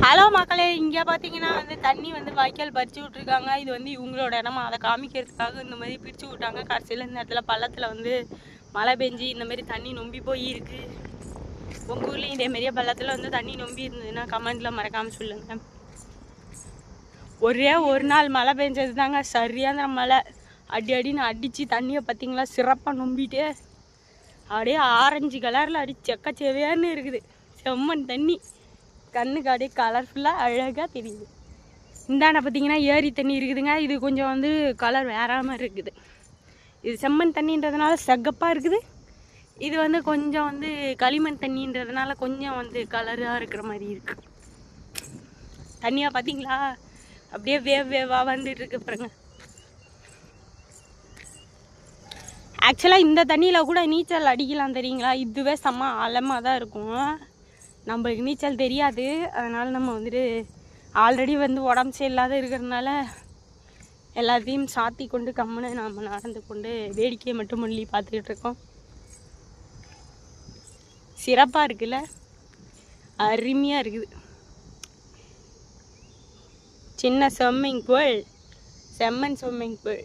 Hello மக்களே இங்கே பார்த்தீங்கன்னா வந்து தண்ணி வந்து வாய்க்கால் பறிச்சு விட்ருக்காங்க இது வந்து இவங்களோட இடமா? அதை காமிக்கிறதுக்காக இந்த மாதிரி பிரித்து விட்டாங்க. கடைசியில் இந்த இடத்துல பள்ளத்தில் வந்து மழை பெஞ்சு இந்த மாதிரி தண்ணி நொம்பி போய் இருக்குது உங்கள் ஊர்லேயும் இதே மாதிரியே பள்ளத்தில் வந்து தண்ணி நொம்பி இருந்ததுன்னா கமெண்ட்டில் மறக்காமல் சொல்லுங்கள் ஒரே ஒரு நாள் மழை பெஞ்சது தாங்க. சரியான மழை. அடி அடின்னு அடித்து தண்ணியை பார்த்தீங்களா சிறப்பாக நொம்பிட்டு. அப்படியே ஆரஞ்சு கலரில் அடி செக்கச்செவையான்னு இருக்குது. செம்மண் தண்ணி. கண்ணுக்கு அப்படியே கலர்ஃபுல்லாக அழகாக தெரியுது. இந்தாண்ட பார்த்தீங்கன்னா ஏரி தண்ணி இருக்குதுங்க. இது கொஞ்சம் வந்து கலர் வேற மாதிரி இருக்குது. இது செம்மண் தண்ணின்றதுனால செகப்பாக இருக்குது. இது வந்து கொஞ்சம் வந்து களிமண் தண்ணின்றதுனால கொஞ்சம் வந்து கலராக இருக்கிற மாதிரி இருக்கு. தண்ணியாக பார்த்தீங்களா? அப்படியே வேவ் வேவாக வந்துட்டு இருக்கு பாருங்க. ஆக்சுவலாக இந்த தண்ணியில் கூட நீச்சல் அடிக்கலாம் தெரியுங்களா? இதுவே செம்ம ஆழமாக தான் இருக்கும். நம்மளுக்கு நீச்சல் தெரியாது. அதனால் நம்ம வந்துட்டு ஆல்ரெடி வந்து உடம்பு சரியில்லாத இருக்கிறதுனால எல்லாத்தையும் சாத்தி கொண்டு கம்முன்னு நம்ம நடந்து கொண்டு வேடிக்கையை மட்டும் மொழி பார்த்துக்கிட்டு இருக்கோம். சிறப்பாக இருக்குல்ல? அருமையாக இருக்குது. சின்ன ஸ்விம்மிங் பூல் செம்மண் ஸ்விம்மிங் பூல்